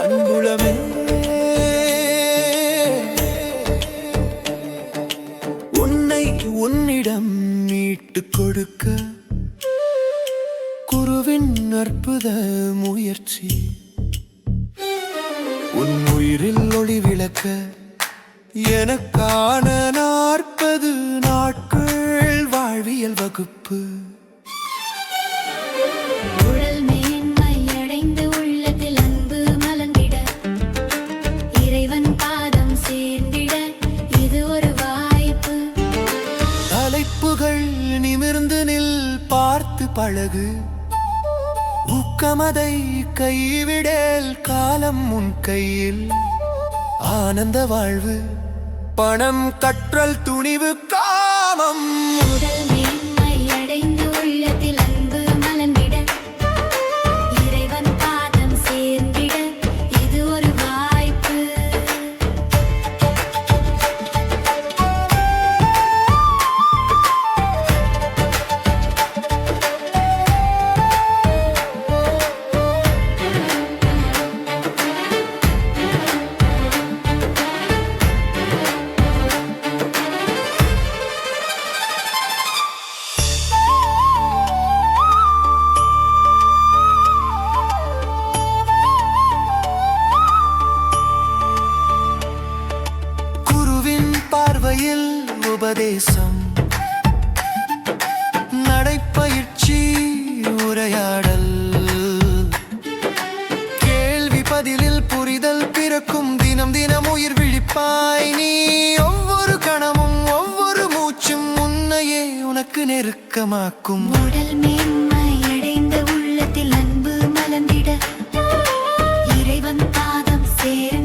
அன்புளமே உன்னை உன்னிடம் மீட்டு கொடுக்க குருவின் அற்புத முயற்சி. உன் உயிரில் ஒளி விளக்க எனக்கான சேர்ந்திட இது ஒரு வாய்ப்பு. தலைப்புகள் நிமிர்ந்து நில் பார்த்து பழகு. ஊக்கமதை கைவிடேல் காலம் உன் கையில். ஆனந்த வாழ்வு பணம் கற்றல் துணிவு காமம். உடல் பார்வையில் உபதேசம். நடைப்பயிற்சி உரையாடல். கேள்வி பதிலில் புரிதல் பிறக்கும் தினம் தினம் உயிர் விழிப்பாய் நீ. ஒவ்வொரு கணமும் ஒவ்வொரு மூச்சும் உன்னையே உனக்கு நெருக்கமாக்கும். உடல் மேன்மை அடைந்த உள்ளத்தில் அன்பு மலர்ந்திட. இறைவன் பாதம் சேர்ந்திட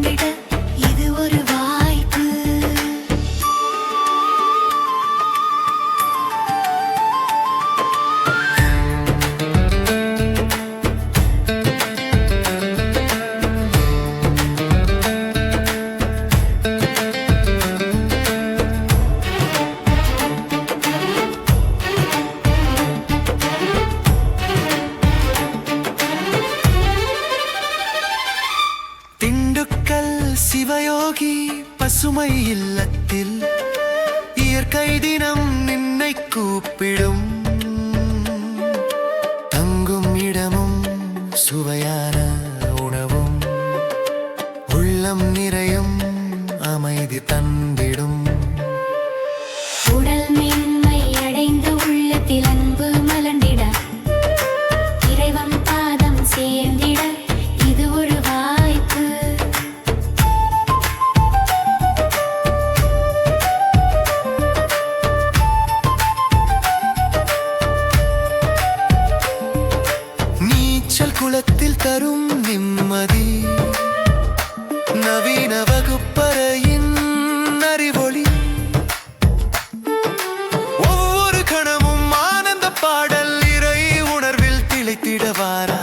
சிவயோகி பசுமை இல்லத்தில் இயற்கை தினம் நின்னை கூப்பிடும். தங்கும் இடமும் சுவையான உணவும் உள்ளம் நிறையும் அமைதி தந்தி தரும் நிம்மதி. நவீன வகுப்பறையின் அறிவொளி. ஒவ்வொரு கணமும் ஆனந்த பாடல் இறை உணர்வில் திளைத்திடவார?